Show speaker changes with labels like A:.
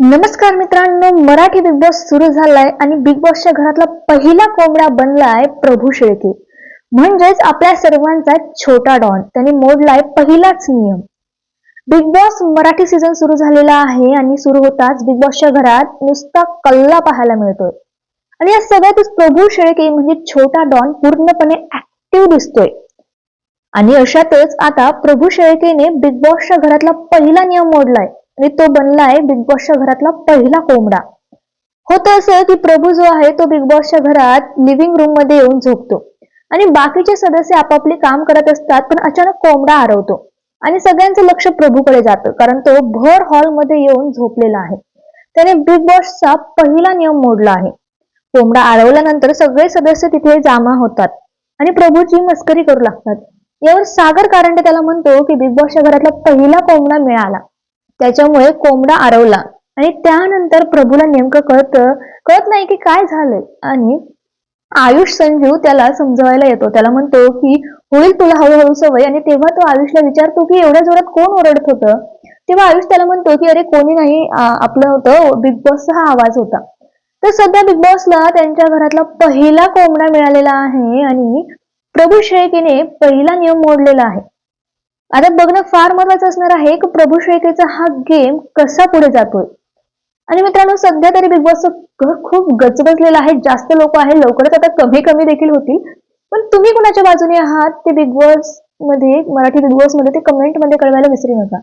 A: नमस्कार मित्रांनो Marathi big boss सुरू झालाय आणि बिग बॉसच्या घरातला पहिला कोंबडा बनलाय प्रभू शेळके. म्हणजेच आपल्या सर्वांचा छोटा डॉन. त्यांनी मोडलाय पहिलाच नियम. बिग बॉस मराठी सीझन सुरू झालेला आहे आणि सुरू होताच बिग बॉसच्या घरात नुसता कल्ला पाहायला मिळतोय. आणि या सगळ्यातच प्रभू शेळके म्हणजे छोटा डॉन पूर्णपणे ऍक्टिव्ह दिसतोय. आणि अशातच आता प्रभू शेळकेने बिग बॉसच्या घरातला पहिला नियम मोडलाय. आणि तो बनलाय बिग बॉसच्या घरातला पहिला कोंबडा. होतं असं की प्रभू जो आहे तो बिग बॉसच्या घरात लिव्हिंग रूममध्ये येऊन झोपतो. आणि बाकीचे सदस्य आपापले काम करत असतात पण अचानक कोंबडा हरवतो आणि सगळ्यांचं लक्ष प्रभूकडे जातं कारण तो भर हॉलमध्ये येऊन झोपलेला आहे. त्याने बिग बॉसचा पहिला नियम मोडला आहे. कोंबडा आळवल्यानंतर सगळे सदस्य तिथे जमा होतात. आणि प्रभूची मस्करी करू लागतात. यावर सागर कारंडे त्याला म्हणतो की बिग बॉसच्या घरातला पहिला कोंबडा मिळाला. त्याच्यामुळे कोंबडा आरवला. आणि त्यानंतर प्रभूला नेमकं कळतं कळत नाही की काय झालंय. आणि आयुष संजीव त्याला समजवायला येतो. त्याला म्हणतो की होईल तुला हळूहळू सवय. आणि तेव्हा तो आयुषला विचारतो की एवढ्या जोरात कोण ओरडत होतं? तेव्हा आयुष त्याला म्हणतो की अरे कोणी नाही आपलं होतं बिग बॉसचा हा आवाज होता. तर सध्या बिग बॉसला त्यांच्या घरातला पहिला कोंबडा मिळालेला आहे आणि प्रभू शेळकेने पहिला नियम मोडलेला आहे. आता बघणं फार महत्वाचं असणार आहे की प्रभू शेळकेचा हा गेम कसा पुढे जातोय. आणि मित्रांनो सध्या तरी बिग बॉसचं घर खूप गचबजलेलं आहे. जास्त लोक आहेत लवकरच आता कमी कमी देखील होतील. पण तुम्ही कुणाच्या बाजूने आहात? ते बिग बॉसमध्ये मराठी बिग बॉसमध्ये ते कमेंटमध्ये कळवायला विसरू नका.